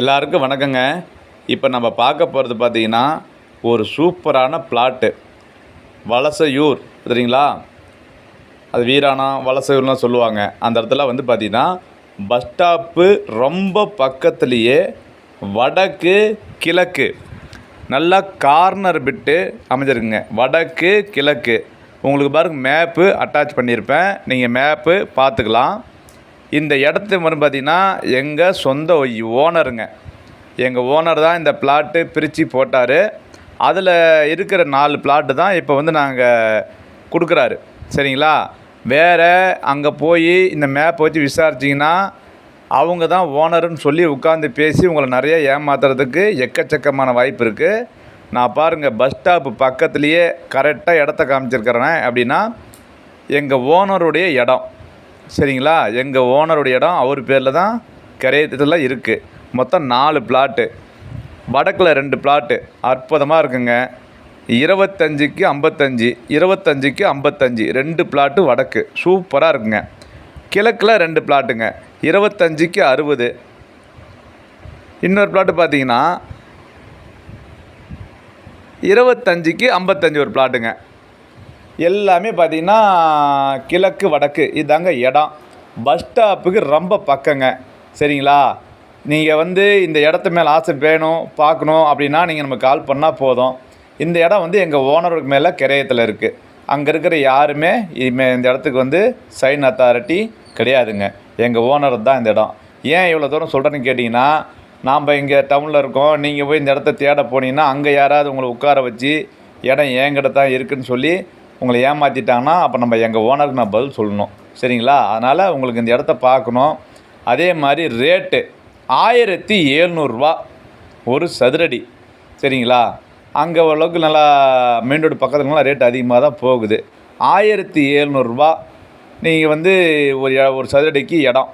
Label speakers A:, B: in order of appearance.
A: எல்லாருக்கும் வணக்கங்க. இப்போ நம்ம பார்க்க போகிறது பார்த்தீங்கன்னா ஒரு சூப்பரான பிளாட்டு வலசையூர் சரிங்களா? அது வீராணம் வலசையூர்லாம் சொல்லுவாங்க. அந்த இடத்துல வந்து பார்த்தீங்கன்னா பஸ் ஸ்டாப்பு ரொம்ப பக்கத்துலேயே வடக்கு கிழக்கு. நல்லா கார்னர் விட்டு அமைஞ்சிருக்குங்க. வடக்கு கிழக்கு. உங்களுக்கு பாருங்கள் மேப்பு அட்டாச் பண்ணியிருப்பேன். நீங்கள் மேப்பு பார்த்துக்கலாம். இந்த இடத்து வந்து பார்த்திங்கன்னா எங்கள் சொந்த ஓனருங்க எங்கள் ஓனர் தான் இந்த பிளாட்டு பிரித்து போட்டார். அதில் இருக்கிற நாலு பிளாட்டு தான் இப்போ வந்து நாங்கள் கொடுக்குறாரு. சரிங்களா? வேறு அங்கே போய் இந்த மேப் வச்சு விசாரிச்சிங்கன்னா அவங்க தான் ஓனருன்னு சொல்லி உட்காந்து பேசி உங்களை நிறைய ஏமாத்துறதுக்கு எக்கச்சக்கமான வாய்ப்பு இருக்குது நான் பாருங்கள் பஸ் ஸ்டாப்பு பக்கத்துலேயே கரெக்டாக இடத்த காமிச்சிருக்கிறேன் அப்படின்னா எங்கள் ஓனருடைய இடம். சரிங்களா? எங்கள் ஓனருடைய இடம் அவர் பேரில் தான் கரையத்தில் இருக்குது மொத்தம் நாலு பிளாட்டு வடக்கில் ரெண்டு பிளாட்டு அற்புதமாக இருக்குங்க. இருபத்தஞ்சிக்கு ஐம்பத்தஞ்சு இருபத்தஞ்சிக்கு ஐம்பத்தஞ்சு ரெண்டு பிளாட்டு வடக்கு. சூப்பராக இருக்குங்க. கிழக்கில் ரெண்டு பிளாட்டுங்க இருபத்தஞ்சிக்கு அறுபது. இன்னொரு பிளாட்டு பார்த்தீங்கன்னா இருபத்தஞ்சிக்கு ஐம்பத்தஞ்சு ஒரு பிளாட்டுங்க எல்லாமே பார்த்தீங்கன்னா கிழக்கு வடக்கு இதாங்க இடம். பஸ் ஸ்டாப்புக்கு ரொம்ப பக்கங்க. சரிங்களா? நீங்கள் வந்து இந்த இடத்து மேலே ஆசை வேணும் பார்க்கணும் அப்படின்னா நீங்கள் நம்ம கால் பண்ணால் போதும். இந்த இடம் வந்து எங்கள் ஓனருக்கு மேலே கிரையத்தில் இருக்குது அங்கே இருக்கிற யாருமே இனிமே இந்த இடத்துக்கு வந்து சைன் அத்தாரிட்டி கிடையாதுங்க. எங்கள் ஓனர் தான் இந்த இடம். ஏன் இவ்வளோ தூரம் சொல்கிறேன்னு கேட்டிங்கன்னா நாம் இங்கே டவுனில் இருக்கோம். நீங்கள் போய் இந்த இடத்த தேட போனீங்கன்னா அங்கே யாராவது உங்களை உட்கார வச்சு இடம் என்கிட்ட தான் இருக்குன்னு சொல்லி உங்களை ஏமாற்றிட்டாங்கன்னா அப்போ நம்ம எங்கள் ஓனருக்கு நான் பதில் சொல்லணும். சரிங்களா? அதனால் உங்களுக்கு இந்த இடத்த பார்க்கணும். அதே மாதிரி ரேட்டு ஆயிரத்தி ஏழ்நூறுரூவா ஒரு சதுரடி. சரிங்களா? அங்கே ஓரளவுக்கு நல்லா மெயின் ரோடு பக்கத்துலலாம் ரேட் அதிகமாக தான் போகுது. ஆயிரத்தி ஏழ்நூறுரூவா நீங்கள் வந்து ஒரு ஒரு சதுரடிக்கு இடம்.